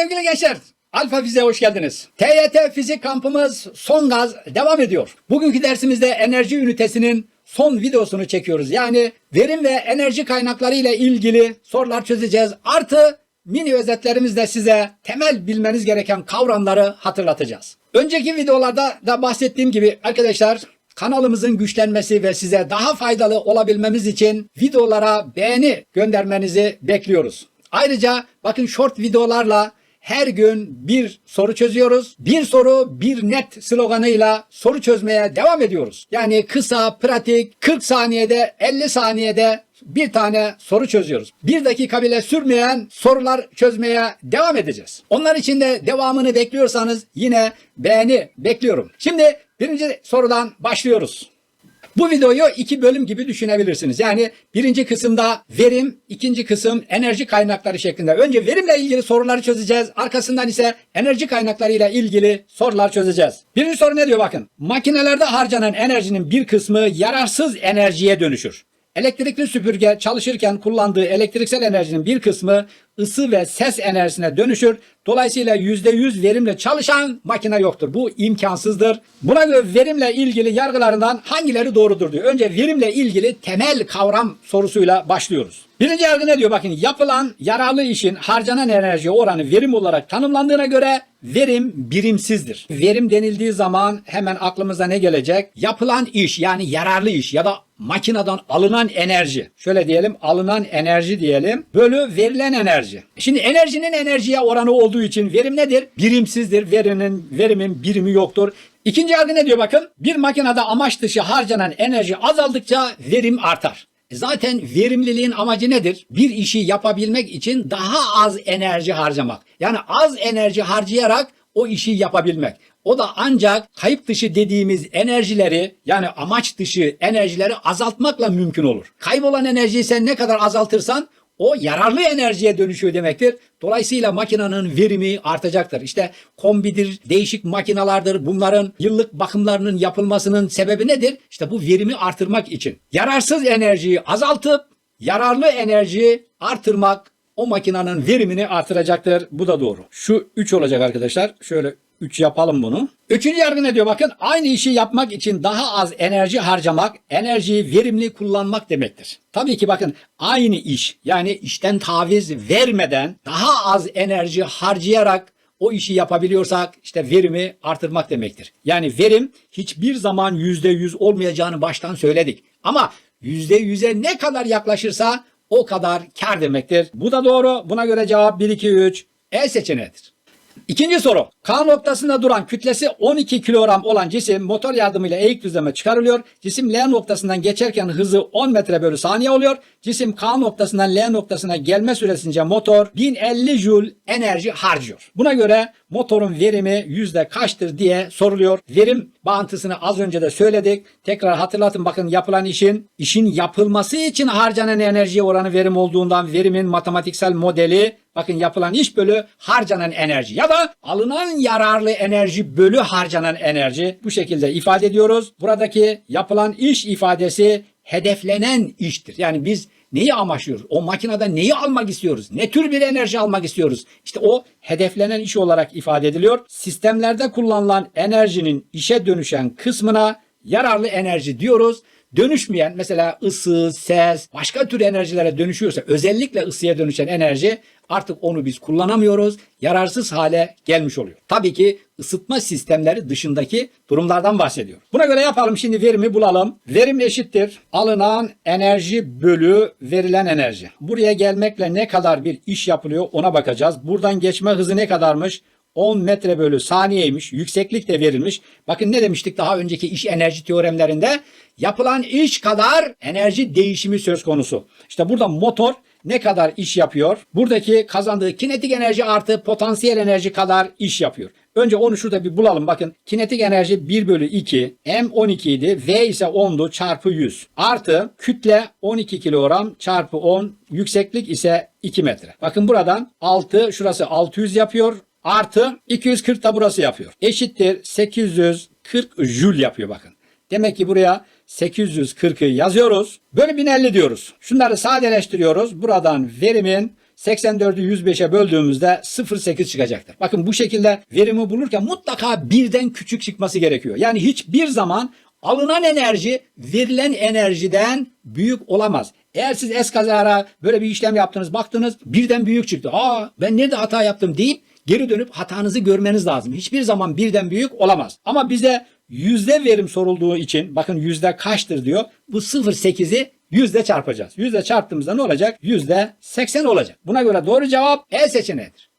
sevgili gençler. Alfa Fiziğe hoş geldiniz. TYT Fizik kampımız son gaz devam ediyor. Bugünkü dersimizde enerji ünitesinin son videosunu çekiyoruz. Yani verim ve enerji kaynakları ile ilgili sorular çözeceğiz. Artı mini özetlerimizle size temel bilmeniz gereken kavramları hatırlatacağız. Önceki videolarda da bahsettiğim gibi arkadaşlar kanalımızın güçlenmesi ve size daha faydalı olabilmemiz için videolara beğeni göndermenizi bekliyoruz. Ayrıca bakın short videolarla her gün bir soru çözüyoruz. Bir soru bir net sloganıyla soru çözmeye devam ediyoruz. Yani kısa, pratik, 40 saniyede, 50 saniyede bir tane soru çözüyoruz. Bir dakika bile sürmeyen sorular çözmeye devam edeceğiz. Onlar için de devamını bekliyorsanız yine beğeni bekliyorum. Şimdi birinci sorudan başlıyoruz. Bu videoyu iki bölüm gibi düşünebilirsiniz. Yani birinci kısımda verim, ikinci kısım enerji kaynakları şeklinde. Önce verimle ilgili soruları çözeceğiz. Arkasından ise enerji kaynaklarıyla ilgili sorular çözeceğiz. Birinci soru ne diyor bakın. Makinelerde harcanan enerjinin bir kısmı yararsız enerjiye dönüşür. Elektrikli süpürge çalışırken kullandığı elektriksel enerjinin bir kısmı ısı ve ses enerjisine dönüşür. Dolayısıyla %100 verimle çalışan makine yoktur. Bu imkansızdır. Buna göre verimle ilgili yargılarından hangileri doğrudur diyor. Önce verimle ilgili temel kavram sorusuyla başlıyoruz. Birinci yargı ne diyor? Bakın yapılan yararlı işin harcanan enerji oranı verim olarak tanımlandığına göre verim birimsizdir. Verim denildiği zaman hemen aklımıza ne gelecek? Yapılan iş yani yararlı iş ya da makineden alınan enerji. Şöyle diyelim alınan enerji diyelim. Bölü verilen enerji. Şimdi enerjinin enerjiye oranı olduğu için verim nedir? Birimsizdir. Verinin, verimin birimi yoktur. İkinci yargı ne diyor bakın? Bir makinede amaç dışı harcanan enerji azaldıkça verim artar. Zaten verimliliğin amacı nedir? Bir işi yapabilmek için daha az enerji harcamak. Yani az enerji harcayarak o işi yapabilmek. O da ancak kayıp dışı dediğimiz enerjileri yani amaç dışı enerjileri azaltmakla mümkün olur. Kaybolan enerjiyi sen ne kadar azaltırsan o yararlı enerjiye dönüşüyor demektir. Dolayısıyla makinenin verimi artacaktır. İşte kombidir, değişik makinalardır. Bunların yıllık bakımlarının yapılmasının sebebi nedir? İşte bu verimi artırmak için. Yararsız enerjiyi azaltıp yararlı enerjiyi artırmak o makinenin verimini artıracaktır. Bu da doğru. Şu 3 olacak arkadaşlar. Şöyle 3 yapalım bunu. Üçüncü yargı ne diyor bakın? Aynı işi yapmak için daha az enerji harcamak, enerjiyi verimli kullanmak demektir. Tabii ki bakın aynı iş yani işten taviz vermeden daha az enerji harcayarak o işi yapabiliyorsak işte verimi artırmak demektir. Yani verim hiçbir zaman %100 olmayacağını baştan söyledik. Ama %100'e ne kadar yaklaşırsa o kadar kar demektir. Bu da doğru. Buna göre cevap 1, 2, 3 E seçeneğidir. İkinci soru. K noktasında duran kütlesi 12 kilogram olan cisim motor yardımıyla eğik düzleme çıkarılıyor. Cisim L noktasından geçerken hızı 10 metre bölü saniye oluyor. Cisim K noktasından L noktasına gelme süresince motor 1050 joule enerji harcıyor. Buna göre motorun verimi yüzde kaçtır diye soruluyor. Verim bağıntısını az önce de söyledik. Tekrar hatırlatın bakın yapılan işin işin yapılması için harcanan enerji oranı verim olduğundan verimin matematiksel modeli Bakın yapılan iş bölü harcanan enerji ya da alınan yararlı enerji bölü harcanan enerji bu şekilde ifade ediyoruz. Buradaki yapılan iş ifadesi hedeflenen iştir. Yani biz neyi amaçlıyoruz? O makinede neyi almak istiyoruz? Ne tür bir enerji almak istiyoruz? İşte o hedeflenen iş olarak ifade ediliyor. Sistemlerde kullanılan enerjinin işe dönüşen kısmına yararlı enerji diyoruz dönüşmeyen mesela ısı, ses, başka tür enerjilere dönüşüyorsa özellikle ısıya dönüşen enerji artık onu biz kullanamıyoruz. Yararsız hale gelmiş oluyor. Tabii ki ısıtma sistemleri dışındaki durumlardan bahsediyor. Buna göre yapalım şimdi verimi bulalım. Verim eşittir. Alınan enerji bölü verilen enerji. Buraya gelmekle ne kadar bir iş yapılıyor ona bakacağız. Buradan geçme hızı ne kadarmış? 10 metre bölü saniyeymiş. Yükseklik de verilmiş. Bakın ne demiştik daha önceki iş enerji teoremlerinde? Yapılan iş kadar enerji değişimi söz konusu. İşte burada motor ne kadar iş yapıyor? Buradaki kazandığı kinetik enerji artı potansiyel enerji kadar iş yapıyor. Önce onu şurada bir bulalım. Bakın kinetik enerji 1 bölü 2. M 12 idi. V ise 10'du çarpı 100. Artı kütle 12 kilogram çarpı 10. Yükseklik ise 2 metre. Bakın buradan 6 şurası 600 yapıyor. Artı 240 da burası yapıyor. Eşittir 840 jül yapıyor bakın. Demek ki buraya 840'ı yazıyoruz. Bölü 1050 diyoruz. Şunları sadeleştiriyoruz. Buradan verimin 84'ü 105'e böldüğümüzde 0.8 çıkacaktır. Bakın bu şekilde verimi bulurken mutlaka birden küçük çıkması gerekiyor. Yani hiçbir zaman alınan enerji verilen enerjiden büyük olamaz. Eğer siz eskazara böyle bir işlem yaptınız baktınız birden büyük çıktı. Aa ben nerede hata yaptım deyip geri dönüp hatanızı görmeniz lazım. Hiçbir zaman birden büyük olamaz. Ama bize yüzde verim sorulduğu için bakın yüzde kaçtır diyor. Bu 0.8'i yüzde çarpacağız. Yüzde çarptığımızda ne olacak? Yüzde 80 olacak. Buna göre doğru cevap E seçeneğidir.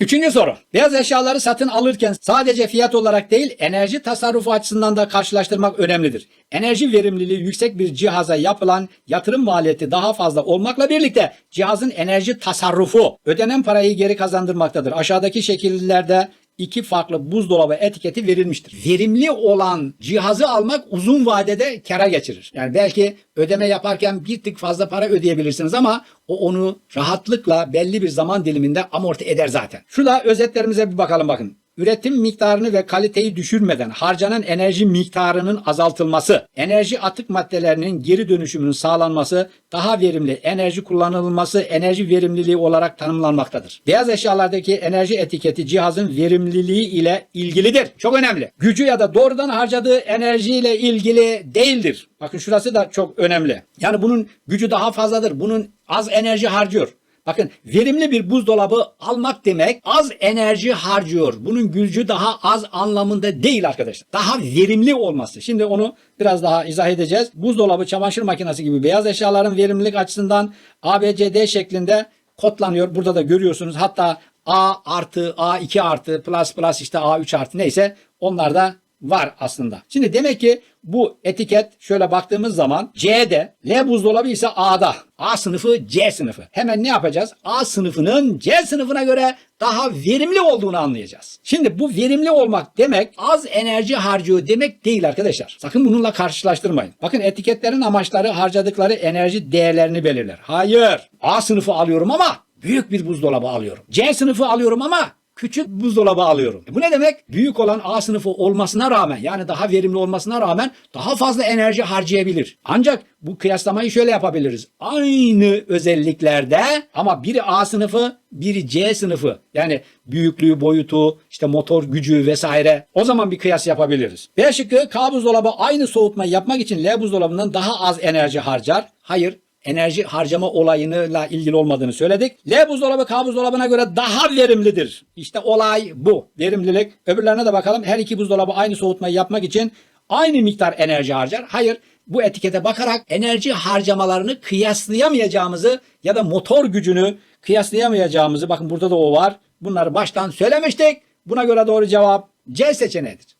Üçüncü soru. Beyaz eşyaları satın alırken sadece fiyat olarak değil enerji tasarrufu açısından da karşılaştırmak önemlidir. Enerji verimliliği yüksek bir cihaza yapılan yatırım maliyeti daha fazla olmakla birlikte cihazın enerji tasarrufu ödenen parayı geri kazandırmaktadır. Aşağıdaki şekillerde iki farklı buzdolabı etiketi verilmiştir. Verimli olan cihazı almak uzun vadede kara geçirir. Yani belki ödeme yaparken bir tık fazla para ödeyebilirsiniz ama o onu rahatlıkla belli bir zaman diliminde amorti eder zaten. Şurada özetlerimize bir bakalım bakın. Üretim miktarını ve kaliteyi düşürmeden harcanan enerji miktarının azaltılması, enerji atık maddelerinin geri dönüşümünün sağlanması, daha verimli enerji kullanılması enerji verimliliği olarak tanımlanmaktadır. Beyaz eşyalardaki enerji etiketi cihazın verimliliği ile ilgilidir. Çok önemli. Gücü ya da doğrudan harcadığı enerji ile ilgili değildir. Bakın şurası da çok önemli. Yani bunun gücü daha fazladır. Bunun az enerji harcıyor. Bakın verimli bir buzdolabı almak demek az enerji harcıyor. Bunun gücü daha az anlamında değil arkadaşlar. Daha verimli olması. Şimdi onu biraz daha izah edeceğiz. Buzdolabı, çamaşır makinesi gibi beyaz eşyaların verimlilik açısından ABCD şeklinde kodlanıyor. Burada da görüyorsunuz. Hatta A artı, A2 artı, plus plus işte A3 artı neyse onlar da var aslında. Şimdi demek ki bu etiket şöyle baktığımız zaman C'de, L buzdolabı ise A'da. A sınıfı C sınıfı. Hemen ne yapacağız? A sınıfının C sınıfına göre daha verimli olduğunu anlayacağız. Şimdi bu verimli olmak demek az enerji harcıyor demek değil arkadaşlar. Sakın bununla karşılaştırmayın. Bakın etiketlerin amaçları harcadıkları enerji değerlerini belirler. Hayır. A sınıfı alıyorum ama büyük bir buzdolabı alıyorum. C sınıfı alıyorum ama küçük buzdolabı alıyorum. E Bu ne demek? Büyük olan A sınıfı olmasına rağmen yani daha verimli olmasına rağmen daha fazla enerji harcayabilir. Ancak bu kıyaslamayı şöyle yapabiliriz. Aynı özelliklerde ama biri A sınıfı biri C sınıfı. Yani büyüklüğü, boyutu, işte motor gücü vesaire. O zaman bir kıyas yapabiliriz. B şıkkı K buzdolabı aynı soğutmayı yapmak için L buzdolabından daha az enerji harcar. Hayır enerji harcama olayıyla ilgili olmadığını söyledik. L buzdolabı K buzdolabına göre daha verimlidir. İşte olay bu. Verimlilik. Öbürlerine de bakalım. Her iki buzdolabı aynı soğutmayı yapmak için aynı miktar enerji harcar. Hayır. Bu etikete bakarak enerji harcamalarını kıyaslayamayacağımızı ya da motor gücünü kıyaslayamayacağımızı bakın burada da o var. Bunları baştan söylemiştik. Buna göre doğru cevap C seçeneğidir.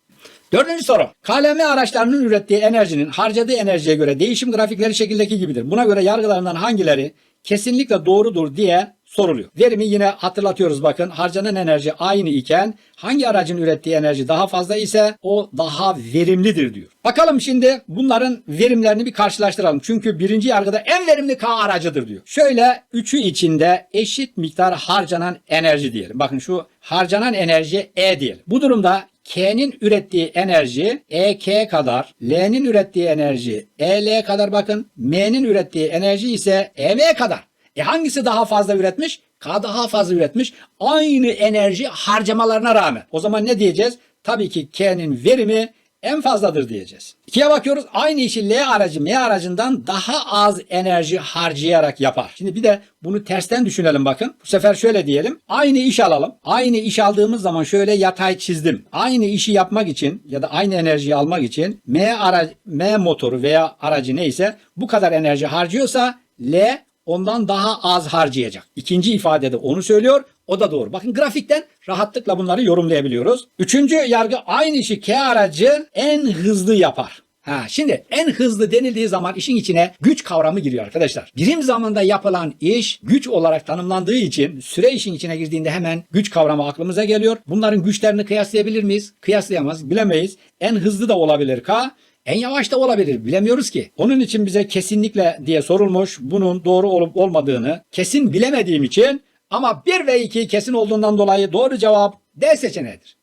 Dördüncü soru. KLM araçlarının ürettiği enerjinin harcadığı enerjiye göre değişim grafikleri şekildeki gibidir. Buna göre yargılarından hangileri kesinlikle doğrudur diye soruluyor. Verimi yine hatırlatıyoruz bakın. Harcanan enerji aynı iken hangi aracın ürettiği enerji daha fazla ise o daha verimlidir diyor. Bakalım şimdi bunların verimlerini bir karşılaştıralım. Çünkü birinci yargıda en verimli K aracıdır diyor. Şöyle üçü içinde eşit miktar harcanan enerji diyelim. Bakın şu harcanan enerji E diyelim. Bu durumda K'nin ürettiği enerji EK kadar, L'nin ürettiği enerji EL kadar bakın, M'nin ürettiği enerji ise EM kadar. E hangisi daha fazla üretmiş? K daha fazla üretmiş. Aynı enerji harcamalarına rağmen. O zaman ne diyeceğiz? Tabii ki K'nin verimi en fazladır diyeceğiz. İkiye bakıyoruz. Aynı işi L aracı M aracından daha az enerji harcayarak yapar. Şimdi bir de bunu tersten düşünelim bakın. Bu sefer şöyle diyelim. Aynı iş alalım. Aynı iş aldığımız zaman şöyle yatay çizdim. Aynı işi yapmak için ya da aynı enerjiyi almak için M aracı, M motoru veya aracı neyse bu kadar enerji harcıyorsa L ondan daha az harcayacak. İkinci ifadede onu söylüyor. O da doğru. Bakın grafikten rahatlıkla bunları yorumlayabiliyoruz. Üçüncü yargı aynı işi K aracı en hızlı yapar. Ha, şimdi en hızlı denildiği zaman işin içine güç kavramı giriyor arkadaşlar. Birim zamanda yapılan iş güç olarak tanımlandığı için süre işin içine girdiğinde hemen güç kavramı aklımıza geliyor. Bunların güçlerini kıyaslayabilir miyiz? Kıyaslayamaz, bilemeyiz. En hızlı da olabilir K. En yavaş da olabilir. Bilemiyoruz ki. Onun için bize kesinlikle diye sorulmuş. Bunun doğru olup olmadığını kesin bilemediğim için ama 1 ve 2 kesin olduğundan dolayı doğru cevap D seçeneğidir.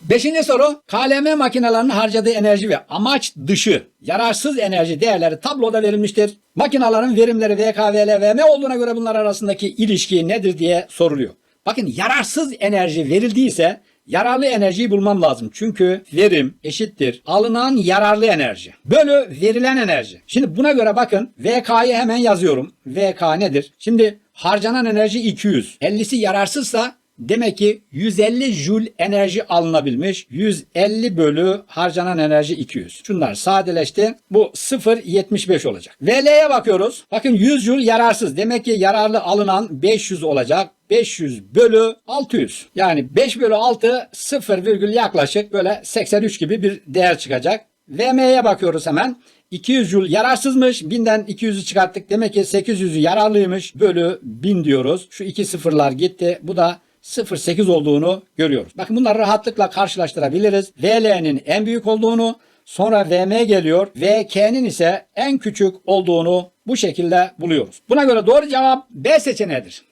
Beşinci soru KLM makinelerinin harcadığı enerji ve amaç dışı yararsız enerji değerleri tabloda verilmiştir. Makinelerin verimleri VKVL ve M olduğuna göre bunlar arasındaki ilişki nedir diye soruluyor. Bakın yararsız enerji verildiyse yararlı enerjiyi bulmam lazım. Çünkü verim eşittir alınan yararlı enerji bölü verilen enerji. Şimdi buna göre bakın VK'yı hemen yazıyorum. VK nedir? Şimdi harcanan enerji 200. 50'si yararsızsa Demek ki 150 jül enerji alınabilmiş. 150 bölü harcanan enerji 200. Şunlar sadeleşti. Bu 0.75 olacak. VL'ye bakıyoruz. Bakın 100 jül yararsız. Demek ki yararlı alınan 500 olacak. 500 bölü 600. Yani 5 bölü 6 0 virgül yaklaşık böyle 83 gibi bir değer çıkacak. VM'ye bakıyoruz hemen. 200 jül yararsızmış. 1000'den 200'ü çıkarttık. Demek ki 800'ü yararlıymış. Bölü 1000 diyoruz. Şu iki sıfırlar gitti. Bu da 0.8 olduğunu görüyoruz. Bakın bunları rahatlıkla karşılaştırabiliriz. VL'nin en büyük olduğunu, sonra VM geliyor. VK'nin ise en küçük olduğunu bu şekilde buluyoruz. Buna göre doğru cevap B seçeneğidir.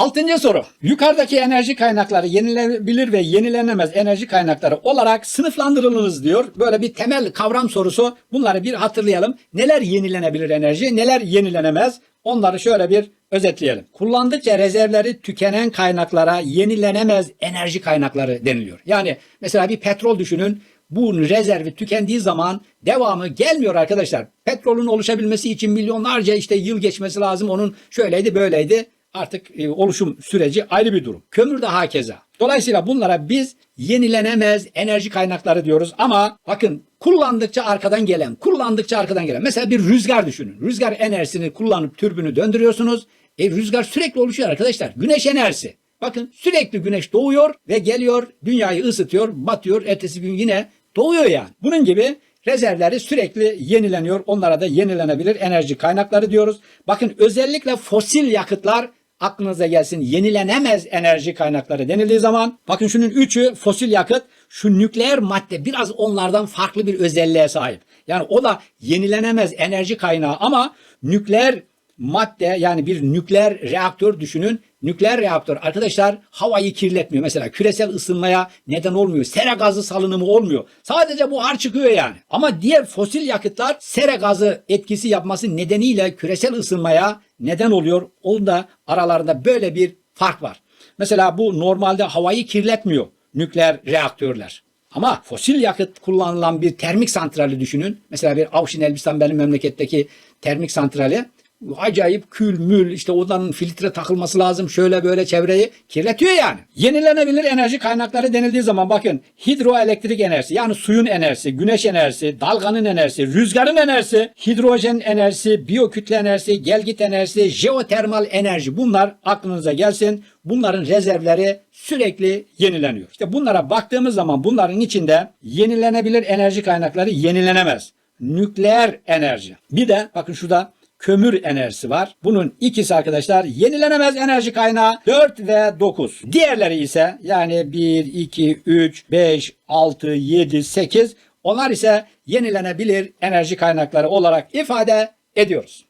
Altıncı soru. Yukarıdaki enerji kaynakları yenilenebilir ve yenilenemez enerji kaynakları olarak sınıflandırılınız diyor. Böyle bir temel kavram sorusu. Bunları bir hatırlayalım. Neler yenilenebilir enerji, neler yenilenemez? Onları şöyle bir özetleyelim. Kullandıkça rezervleri tükenen kaynaklara yenilenemez enerji kaynakları deniliyor. Yani mesela bir petrol düşünün. Bu rezervi tükendiği zaman devamı gelmiyor arkadaşlar. Petrolün oluşabilmesi için milyonlarca işte yıl geçmesi lazım. Onun şöyleydi böyleydi artık e, oluşum süreci ayrı bir durum. Kömür de hakeza. Dolayısıyla bunlara biz yenilenemez enerji kaynakları diyoruz ama bakın kullandıkça arkadan gelen, kullandıkça arkadan gelen. Mesela bir rüzgar düşünün. Rüzgar enerjisini kullanıp türbünü döndürüyorsunuz. E rüzgar sürekli oluşuyor arkadaşlar. Güneş enerjisi. Bakın sürekli güneş doğuyor ve geliyor dünyayı ısıtıyor, batıyor. Ertesi gün yine doğuyor yani. Bunun gibi rezervleri sürekli yenileniyor. Onlara da yenilenebilir enerji kaynakları diyoruz. Bakın özellikle fosil yakıtlar aklınıza gelsin yenilenemez enerji kaynakları denildiği zaman bakın şunun üçü fosil yakıt şu nükleer madde biraz onlardan farklı bir özelliğe sahip. Yani o da yenilenemez enerji kaynağı ama nükleer madde yani bir nükleer reaktör düşünün. Nükleer reaktör arkadaşlar havayı kirletmiyor. Mesela küresel ısınmaya neden olmuyor. Sera gazı salınımı olmuyor. Sadece buhar çıkıyor yani. Ama diğer fosil yakıtlar sera gazı etkisi yapması nedeniyle küresel ısınmaya neden oluyor. Onda aralarında böyle bir fark var. Mesela bu normalde havayı kirletmiyor nükleer reaktörler. Ama fosil yakıt kullanılan bir termik santrali düşünün. Mesela bir Avşin Elbistan benim memleketteki termik santrali acayip kül mül işte odanın filtre takılması lazım şöyle böyle çevreyi kirletiyor yani. Yenilenebilir enerji kaynakları denildiği zaman bakın hidroelektrik enerjisi yani suyun enerjisi, güneş enerjisi, dalganın enerjisi, rüzgarın enerjisi, hidrojen enerjisi, biyokütle enerjisi, gelgit enerjisi, jeotermal enerji bunlar aklınıza gelsin. Bunların rezervleri sürekli yenileniyor. İşte bunlara baktığımız zaman bunların içinde yenilenebilir enerji kaynakları yenilenemez. Nükleer enerji. Bir de bakın şurada kömür enerjisi var. Bunun ikisi arkadaşlar yenilenemez enerji kaynağı 4 ve 9. Diğerleri ise yani 1, 2, 3, 5, 6, 7, 8 onlar ise yenilenebilir enerji kaynakları olarak ifade ediyoruz.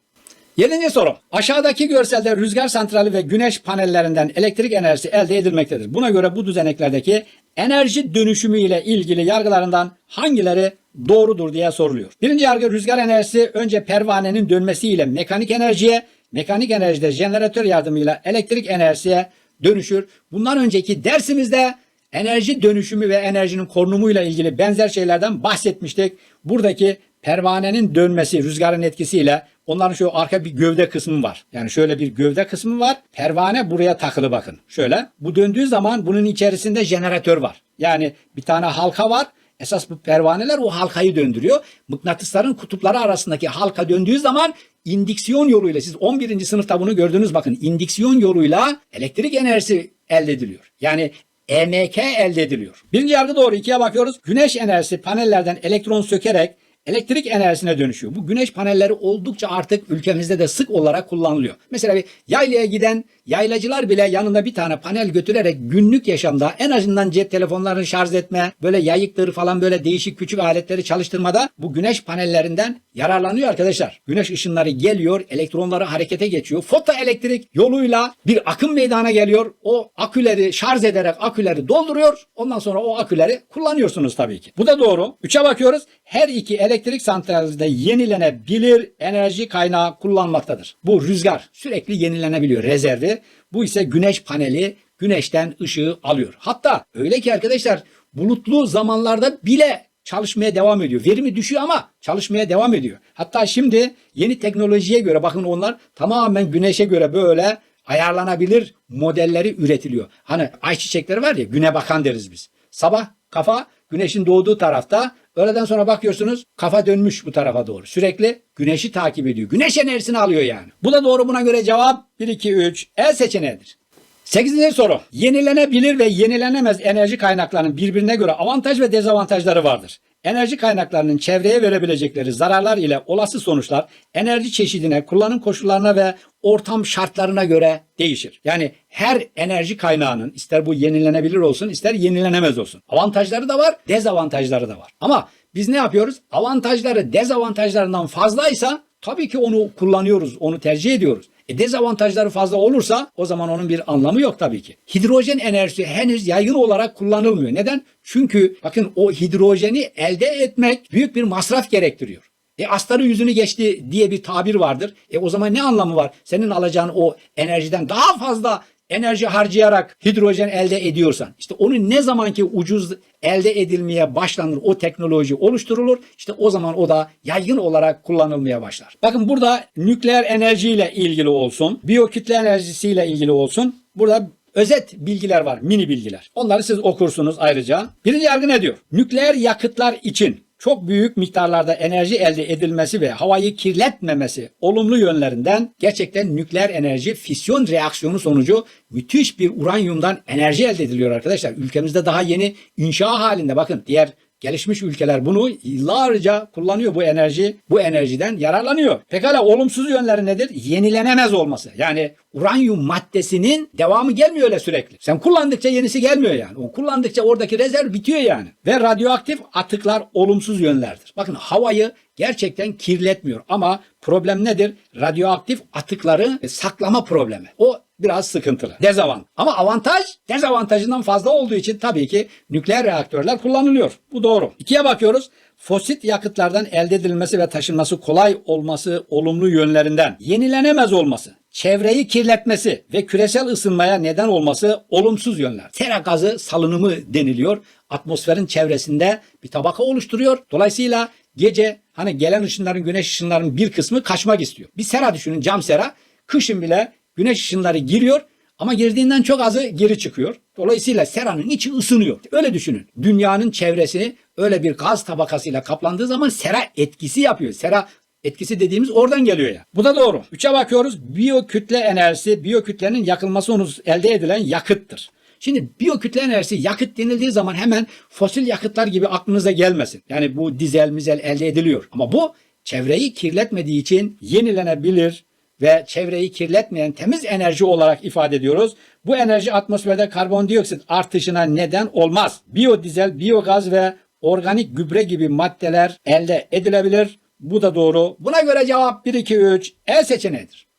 Yedinci soru. Aşağıdaki görselde rüzgar santrali ve güneş panellerinden elektrik enerjisi elde edilmektedir. Buna göre bu düzeneklerdeki enerji dönüşümü ile ilgili yargılarından hangileri doğrudur diye soruluyor. Birinci yargı rüzgar enerjisi önce pervanenin dönmesiyle mekanik enerjiye, mekanik enerjide jeneratör yardımıyla elektrik enerjisiye dönüşür. Bundan önceki dersimizde enerji dönüşümü ve enerjinin korunumuyla ilgili benzer şeylerden bahsetmiştik. Buradaki pervanenin dönmesi rüzgarın etkisiyle onların şu arka bir gövde kısmı var. Yani şöyle bir gövde kısmı var. Pervane buraya takılı bakın. Şöyle. Bu döndüğü zaman bunun içerisinde jeneratör var. Yani bir tane halka var. Esas bu pervaneler o halkayı döndürüyor. Mıknatısların kutupları arasındaki halka döndüğü zaman indiksiyon yoluyla siz 11. sınıfta bunu gördünüz bakın indiksiyon yoluyla elektrik enerjisi elde ediliyor. Yani EMK elde ediliyor. Birinci yargı doğru ikiye bakıyoruz. Güneş enerjisi panellerden elektron sökerek elektrik enerjisine dönüşüyor. Bu güneş panelleri oldukça artık ülkemizde de sık olarak kullanılıyor. Mesela bir yaylaya giden yaylacılar bile yanında bir tane panel götürerek günlük yaşamda en azından cep telefonlarını şarj etme, böyle yayıkları falan böyle değişik küçük aletleri çalıştırmada bu güneş panellerinden yararlanıyor arkadaşlar. Güneş ışınları geliyor, elektronları harekete geçiyor. Fotoelektrik yoluyla bir akım meydana geliyor. O aküleri şarj ederek aküleri dolduruyor. Ondan sonra o aküleri kullanıyorsunuz tabii ki. Bu da doğru. Üçe bakıyoruz. Her iki elektrik santralinde yenilenebilir enerji kaynağı kullanmaktadır. Bu rüzgar sürekli yenilenebiliyor rezervi. Bu ise güneş paneli güneşten ışığı alıyor. Hatta öyle ki arkadaşlar bulutlu zamanlarda bile çalışmaya devam ediyor. Verimi düşüyor ama çalışmaya devam ediyor. Hatta şimdi yeni teknolojiye göre bakın onlar tamamen güneşe göre böyle ayarlanabilir modelleri üretiliyor. Hani ayçiçekleri var ya güne bakan deriz biz. Sabah kafa güneşin doğduğu tarafta öğleden sonra bakıyorsunuz kafa dönmüş bu tarafa doğru. Sürekli güneşi takip ediyor. Güneş enerjisini alıyor yani. Bu da doğru buna göre cevap 1 2 3 E seçeneğidir. Sekizinci soru. Yenilenebilir ve yenilenemez enerji kaynaklarının birbirine göre avantaj ve dezavantajları vardır. Enerji kaynaklarının çevreye verebilecekleri zararlar ile olası sonuçlar enerji çeşidine, kullanım koşullarına ve ortam şartlarına göre değişir. Yani her enerji kaynağının ister bu yenilenebilir olsun ister yenilenemez olsun. Avantajları da var, dezavantajları da var. Ama biz ne yapıyoruz? Avantajları dezavantajlarından fazlaysa tabii ki onu kullanıyoruz, onu tercih ediyoruz. E dezavantajları fazla olursa o zaman onun bir anlamı yok tabii ki. Hidrojen enerjisi henüz yaygın olarak kullanılmıyor. Neden? Çünkü bakın o hidrojeni elde etmek büyük bir masraf gerektiriyor. E astarı yüzünü geçti diye bir tabir vardır. E o zaman ne anlamı var? Senin alacağın o enerjiden daha fazla enerji harcayarak hidrojen elde ediyorsan işte onu ne zamanki ucuz elde edilmeye başlanır o teknoloji oluşturulur işte o zaman o da yaygın olarak kullanılmaya başlar. Bakın burada nükleer enerjiyle ilgili olsun, biyokütle enerjisiyle ilgili olsun. Burada özet bilgiler var, mini bilgiler. Onları siz okursunuz ayrıca. Birinci yargı ne diyor? Nükleer yakıtlar için çok büyük miktarlarda enerji elde edilmesi ve havayı kirletmemesi olumlu yönlerinden gerçekten nükleer enerji fisyon reaksiyonu sonucu müthiş bir uranyumdan enerji elde ediliyor arkadaşlar. Ülkemizde daha yeni inşa halinde bakın diğer Gelişmiş ülkeler bunu yıllarca kullanıyor bu enerji, bu enerjiden yararlanıyor. Pekala olumsuz yönleri nedir? Yenilenemez olması. Yani uranyum maddesinin devamı gelmiyor öyle sürekli. Sen kullandıkça yenisi gelmiyor yani. O kullandıkça oradaki rezerv bitiyor yani. Ve radyoaktif atıklar olumsuz yönlerdir. Bakın havayı gerçekten kirletmiyor ama problem nedir? Radyoaktif atıkları saklama problemi. O biraz sıkıntılı. Dezavant. Ama avantaj dezavantajından fazla olduğu için tabii ki nükleer reaktörler kullanılıyor. Bu doğru. İkiye bakıyoruz. Fosil yakıtlardan elde edilmesi ve taşınması kolay olması olumlu yönlerinden, yenilenemez olması, çevreyi kirletmesi ve küresel ısınmaya neden olması olumsuz yönler. Sera gazı salınımı deniliyor. Atmosferin çevresinde bir tabaka oluşturuyor. Dolayısıyla gece hani gelen ışınların, güneş ışınlarının bir kısmı kaçmak istiyor. Bir sera düşünün, cam sera. Kışın bile güneş ışınları giriyor ama girdiğinden çok azı geri çıkıyor. Dolayısıyla seranın içi ısınıyor. Öyle düşünün. Dünyanın çevresi öyle bir gaz tabakasıyla kaplandığı zaman sera etkisi yapıyor. Sera etkisi dediğimiz oradan geliyor ya. Bu da doğru. Üçe bakıyoruz. Biyokütle enerjisi, biyokütlenin yakılması sonucu elde edilen yakıttır. Şimdi biyokütle enerjisi yakıt denildiği zaman hemen fosil yakıtlar gibi aklınıza gelmesin. Yani bu dizel mizel elde ediliyor. Ama bu çevreyi kirletmediği için yenilenebilir, ve çevreyi kirletmeyen temiz enerji olarak ifade ediyoruz. Bu enerji atmosferde karbondioksit artışına neden olmaz. Biyodizel, biyogaz ve organik gübre gibi maddeler elde edilebilir. Bu da doğru. Buna göre cevap 1, 2, 3 E seçeneğidir.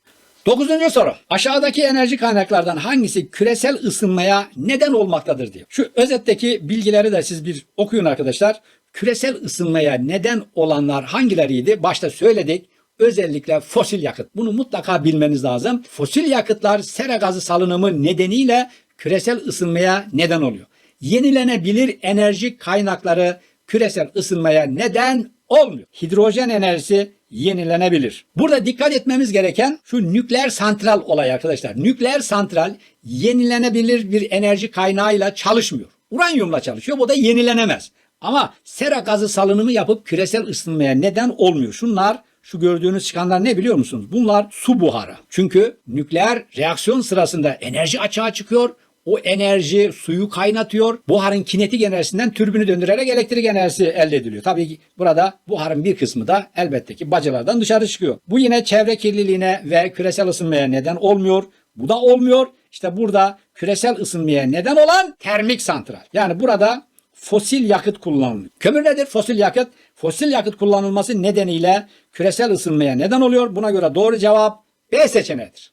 Dokuzuncu soru. Aşağıdaki enerji kaynaklardan hangisi küresel ısınmaya neden olmaktadır diyor. Şu özetteki bilgileri de siz bir okuyun arkadaşlar. Küresel ısınmaya neden olanlar hangileriydi? Başta söyledik özellikle fosil yakıt. Bunu mutlaka bilmeniz lazım. Fosil yakıtlar sera gazı salınımı nedeniyle küresel ısınmaya neden oluyor. Yenilenebilir enerji kaynakları küresel ısınmaya neden olmuyor. Hidrojen enerjisi yenilenebilir. Burada dikkat etmemiz gereken şu nükleer santral olay arkadaşlar. Nükleer santral yenilenebilir bir enerji kaynağıyla çalışmıyor. Uranyumla çalışıyor. Bu da yenilenemez. Ama sera gazı salınımı yapıp küresel ısınmaya neden olmuyor. Şunlar şu gördüğünüz çıkanlar ne biliyor musunuz? Bunlar su buharı. Çünkü nükleer reaksiyon sırasında enerji açığa çıkıyor. O enerji suyu kaynatıyor. Buharın kinetik enerjisinden türbünü döndürerek elektrik enerjisi elde ediliyor. Tabii ki burada buharın bir kısmı da elbette ki bacalardan dışarı çıkıyor. Bu yine çevre kirliliğine ve küresel ısınmaya neden olmuyor. Bu da olmuyor. İşte burada küresel ısınmaya neden olan termik santral. Yani burada fosil yakıt kullanılıyor. Kömür nedir? Fosil yakıt. Fosil yakıt kullanılması nedeniyle küresel ısınmaya neden oluyor. Buna göre doğru cevap B seçeneğidir.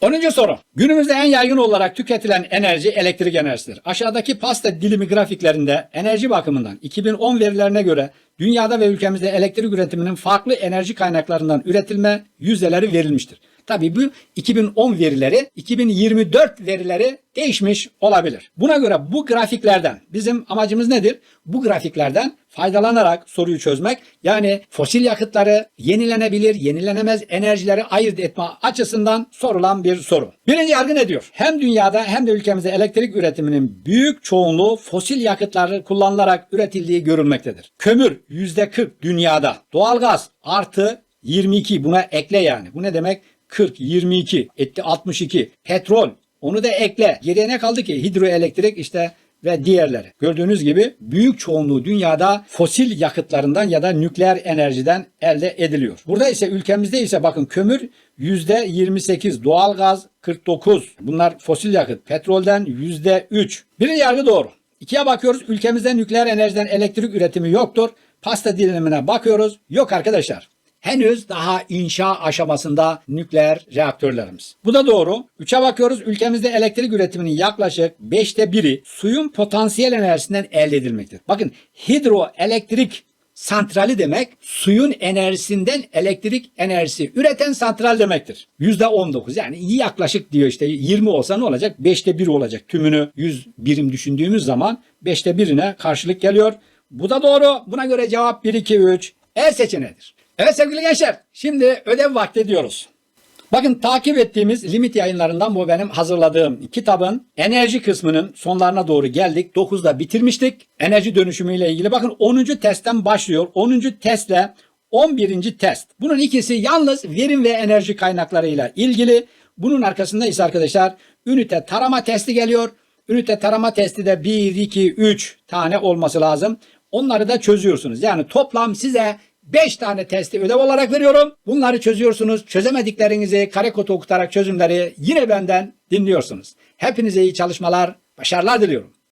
10. soru. Günümüzde en yaygın olarak tüketilen enerji elektrik enerjisidir. Aşağıdaki pasta dilimi grafiklerinde enerji bakımından 2010 verilerine göre dünyada ve ülkemizde elektrik üretiminin farklı enerji kaynaklarından üretilme yüzdeleri verilmiştir. Tabii bu 2010 verileri, 2024 verileri değişmiş olabilir. Buna göre bu grafiklerden bizim amacımız nedir? Bu grafiklerden faydalanarak soruyu çözmek. Yani fosil yakıtları yenilenebilir, yenilenemez enerjileri ayırt etme açısından sorulan bir soru. Birinci yargı ne diyor? Hem dünyada hem de ülkemizde elektrik üretiminin büyük çoğunluğu fosil yakıtları kullanılarak üretildiği görülmektedir. Kömür %40 dünyada, doğalgaz artı 22 buna ekle yani. Bu ne demek? 40, 22 etti 62. Petrol onu da ekle. Geriye ne kaldı ki? Hidroelektrik işte ve diğerleri. Gördüğünüz gibi büyük çoğunluğu dünyada fosil yakıtlarından ya da nükleer enerjiden elde ediliyor. Burada ise ülkemizde ise bakın kömür %28, doğalgaz 49. Bunlar fosil yakıt. Petrolden %3. Birinci yargı doğru. İkiye bakıyoruz. Ülkemizde nükleer enerjiden elektrik üretimi yoktur. Pasta dilimine bakıyoruz. Yok arkadaşlar. Henüz daha inşa aşamasında nükleer reaktörlerimiz. Bu da doğru. Üçe bakıyoruz. Ülkemizde elektrik üretiminin yaklaşık 5'te biri suyun potansiyel enerjisinden elde edilmektedir. Bakın hidroelektrik santrali demek suyun enerjisinden elektrik enerjisi üreten santral demektir. %19 yani iyi yaklaşık diyor işte 20 olsa ne olacak? 5'te 1 olacak. Tümünü 100 birim düşündüğümüz zaman 5'te 1'ine karşılık geliyor. Bu da doğru. Buna göre cevap 1, 2, 3. E seçeneğidir. Evet sevgili gençler şimdi ödev vakti diyoruz. Bakın takip ettiğimiz limit yayınlarından bu benim hazırladığım kitabın enerji kısmının sonlarına doğru geldik. 9'da bitirmiştik. Enerji dönüşümüyle ilgili bakın 10. testten başlıyor. 10. testle 11. test. Bunun ikisi yalnız verim ve enerji kaynaklarıyla ilgili. Bunun arkasında ise arkadaşlar ünite tarama testi geliyor. Ünite tarama testi de 1, 2, 3 tane olması lazım. Onları da çözüyorsunuz. Yani toplam size 5 tane testi ödev olarak veriyorum. Bunları çözüyorsunuz. Çözemediklerinizi kare kodu okutarak çözümleri yine benden dinliyorsunuz. Hepinize iyi çalışmalar, başarılar diliyorum.